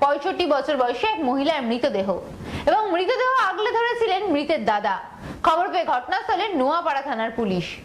পঁয়ষট্টি বছর বয়সে এক মহিলার মৃতদেহ। এবং মৃতদেহ আগলে ধরেছিলেন মৃতের দাদা। খবর পেয়ে ঘটনাস্থলে নোয়াপাড়া থানার পুলিশ।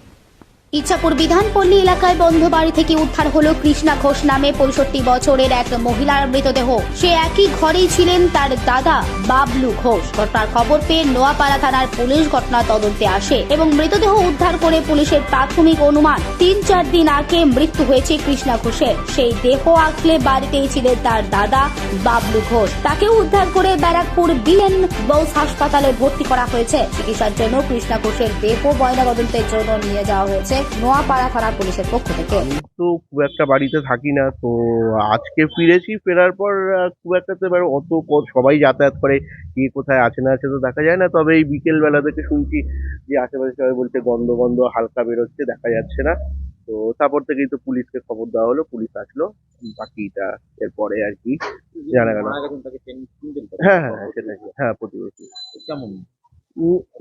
ইচ্ছাপুর বিধানপল্লী এলাকায় বন্ধ বাড়ি থেকে উদ্ধার হলো কৃষ্ণা ঘোষ নামে পঁয়ষট্টি বছরের এক মহিলার মৃতদেহ। সে একই ঘরেই ছিলেন তার দাদা বাবলু ঘোষ। ঘটনার খবর পেয়ে নোয়াপাড়া থানার পুলিশ ঘটনা তদন্তে আসে এবং মৃতদেহ উদ্ধার করে পুলিশের প্রাথমিক অনুমান, তিন চার দিন আগে মৃত্যু হয়েছে কৃষ্ণা ঘোষের। সেই দেহ আঁকলে বাড়িতেই ছিলেন তার দাদা বাবলু ঘোষ। তাকেও উদ্ধার করে ব্যারাকপুর বিএন বোস হাসপাতালে ভর্তি করা হয়েছে। চিকিৎসার জন্য কৃষ্ণা ঘোষের দেহ ময়নাতদন্তের জন্য নিয়ে যাওয়া হয়েছে। নোয়াপাড়া থানা পুলিশের পক্ষ থেকে। আমি তো খুব একটা বাড়িতে থাকি না তো আজকে ফিরেছি ফেরার পর খুব একটা তো এবার অত সবাই যাতায়াত করে কে কোথায় আছে না আছে তো দেখা যায় না। তবে এই বিকেল বেলা থেকে শুনছি যে আশেপাশে সবাই বলছে গন্ধ গন্ধ হালকা বেরোচ্ছে দেখা যাচ্ছে না। তো তারপর থেকেই তো পুলিশকে খবর দেওয়া হলো পুলিশ আসলো বাকিটা এরপরে আর কি জানা গেল? হ্যাঁ হ্যাঁ হ্যাঁ, সেটাই। হ্যাঁ প্রতিবেশী। কেমন?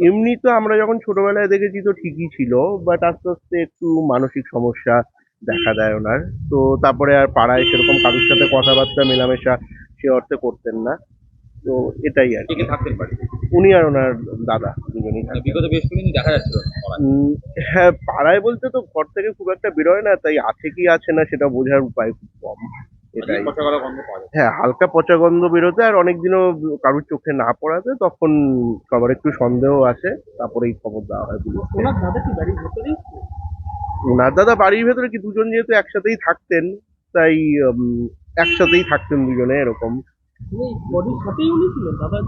এমনি তো আমরা যখন ছোটবেলায় দেখেছি তো ঠিকই ছিল বাট আস্তে আস্তে একটু মানসিক সমস্যা দেখা দেয় ওনার। তো তারপরে আর পাড়ায় সেরকম কারোর সাথে কথাবার্তা মেলামেশা সে অর্থে করতেন না। তো এটাই আর কি। থাকতেন উনি আর ওনার দাদা দুজনেই বিগত বেশ কিছুদিন দেখা যাচ্ছিল উম, হ্যাঁ পাড়ায় বলতে তো ঘর থেকে খুব একটা বেরোয় না তাই আছে কি আছে না সেটা বোঝার উপায় খুব কম। এটাই। যায়। হ্যাঁ হালকা পচা গন্ধ বেরোতে আর অনেকদিনও কারোর চোখে না পড়াতে তখন সবার একটু সন্দেহ আসে তারপরেই খবর দেওয়া হয় পুলিশকে। ওনার দাদা বাড়ির ভেতরেই ছিল? ওনার দাদা বাড়ির ভেতরে কি দুজন যেহেতু একসাথেই থাকতেন তাই একসাথেই থাকতেন দুজনে এরকম। বডির সাথেই দাদা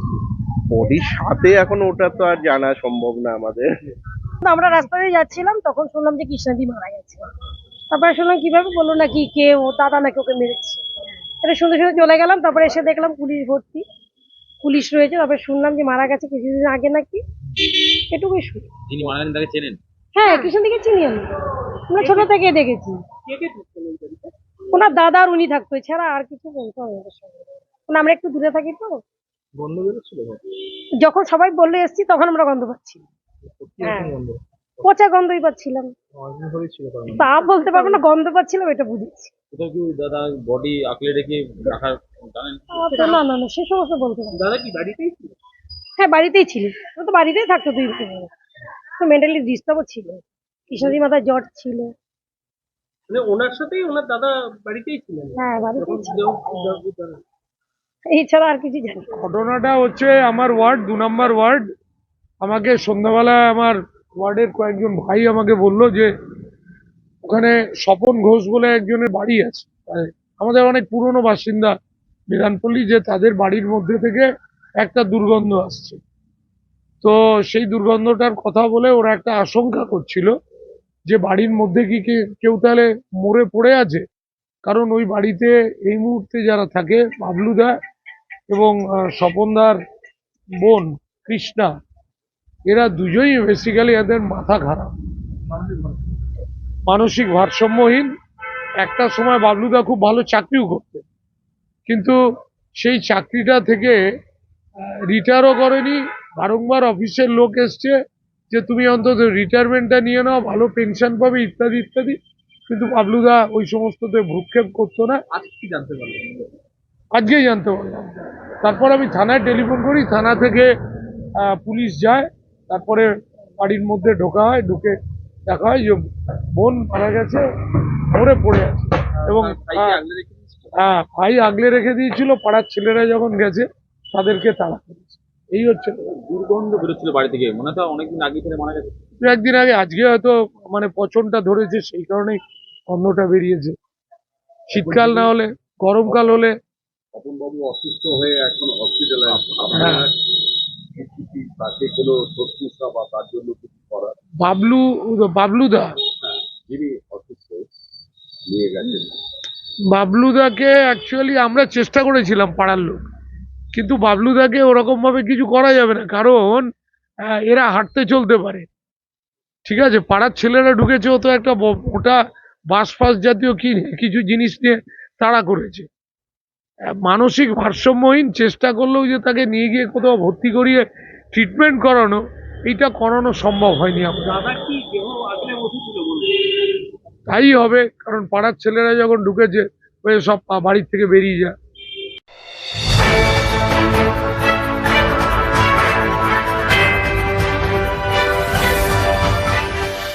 বডির সাথে এখন ওটা তো আর জানা সম্ভব না আমাদের। আমরা রাস্তা দিয়ে যাচ্ছিলাম তখন শুনলাম যে কৃষ্ণাদি মারা গেছে। তারপরে শুনলাম কীভাবে বলল নাকি কে ও দাদা নাকি ওকে মেরেছে? এটা শুনতে শুনতে চলে গেলাম তারপরে এসে দেখলাম পুলিশ ভর্তি। পুলিশ রয়েছে তারপরে শুনলাম যে মারা গেছে কিছুদিন আগে নাকি। এটুকুই শুনি। যিনি মারা গেছেন তাকে চেনেন? হ্যাঁ কৃষ্ণদিকে চিনি আমি। আমরা ছোট থেকে দেখেছি। ওনার দাদা আর উনি থাকতো এছাড়া আর কিছু বলতো আমাদের সঙ্গে। মানে আমরা একটু দূরে থাকি তো। যখন সবাই বললে এসছি তখন আমরা গন্ধ পাচ্ছি। হ্যাঁ। পচা গন্ধই পাচ্ছিলাম। তা বলতে পারব না গন্ধ পাচ্ছিলাম এটা বুঝেছি। কোথাও কি দাদা বডি আঁকলে রেখে রাখার জানেন? আচ্ছা, না না না সে সমস্ত বলতে পারব দাদা কি বাড়িতেই ছিল? হ্যাঁ বাড়িতেই ছিল। ও তো বাড়িতেই থাকতো দুই বছর তো মেন্টালি ডিস্টার্বও ছিল। কৃষ্ণদি মাথায় জ্বর ছিল। মানে ওনার সাথেই ওনার দাদা বাড়িতেই ছিলেন? হ্যাঁ বাড়িতেই ছিল। এছাড়া আর কিছু জানি ঘটনাটা হচ্ছে আমার ওয়ার্ড দু নম্বর ওয়ার্ড। আমাকে সন্ধ্যাবেলায় আমার ওয়ার্ডের কয়েকজন ভাই আমাকে বলল যে, ওখানে স্বপন ঘোষ বলে একজনের বাড়ি আছে। আমাদের অনেক পুরনো বাসিন্দা বিধানপল্লী যে তাদের বাড়ির মধ্যে থেকে একটা দুর্গন্ধ আসছে। তো সেই দুর্গন্ধটার কথা বলে ওরা একটা আশঙ্কা করছিল যে বাড়ির মধ্যে কি কেউ তাহলে মরে পড়ে আছে। কারণ ওই বাড়িতে এই মুহূর্তে যারা থাকে, বাবলুদা এবং স্বপনদার বোন কৃষ্ণা এরা দুজনই বেসিক্যালি এদের মাথা খারাপ। মানসিক ভারসাম্যহীন। একটা সময় বাবলুদা খুব ভালো চাকরিও করতেন। কিন্তু সেই চাকরিটা থেকে রিটায়ারও করেনি। বারংবার অফিসের লোক এসছে যে তুমি অন্তত রিটায়ারমেন্টটা নিয়ে নাও ভালো পেনশন পাবে ইত্যাদি ইত্যাদি। কিন্তু বাবলুদা ওই সমস্ততে ভ্রুক্ষেপ করতো না। আজ কি জানতে পারলাম আজকেই জানতে পারলাম। তারপর আমি থানায় টেলিফোন করি। থানা থেকে পুলিশ যায়। তারপরে বাড়ির মধ্যে ঢোকা হয় ঢুকে দেখা হয় যে বোন মারা গেছে মরে পড়ে আছে। এবং দিয়েছিল? হ্যাঁ ভাই আগলে রেখে দিয়েছিল পাড়ার ছেলেরা যখন গেছে তাদেরকে তাড়া করেছে। এই হচ্ছে দুর্গন্ধ বেরোচ্ছিল বাড়ি থেকে। মনে হয় অনেকদিন আগে ছেলে মারা গেছে। দু একদিন আগে আজকে হয়তো মানে পচনটা ধরেছে সেই কারণেই গন্ধটা বেরিয়েছে। শীতকাল না হলে গরমকাল হলে অসুস্থ হয়ে এখন হসপিটালে আপনারা কি তাকে কোনো বা তার জন্য কিছু করা বাবলু বাবলুদা যিনি অসুস্থ নিয়ে গেছেন। বাবলুদাকে অ্যাকচুয়ালি আমরা চেষ্টা করেছিলাম পাড়ার লোক। কিন্তু বাবলুদাকে ওরকম ভাবে কিছু করা যাবে না। কারণ এরা হাঁটতে চলতে পারে। ঠিক আছে? পাড়ার ছেলেরা ঢুকেছে ও তো একটা মোটা বাস ফাস জাতীয় কি কিছু জিনিস নিয়ে তাড়া করেছে। মানসিক ভারসাম্যহীন চেষ্টা করলেও যে তাকে নিয়ে গিয়ে কোথাও ভর্তি করিয়ে ট্রিটমেন্ট করানো এটা করানো সম্ভব হয়নি তাই হবে কারণ পাড়ার ছেলেরা যখন ঢুকেছে সব বাড়ির থেকে বেরিয়ে যায়।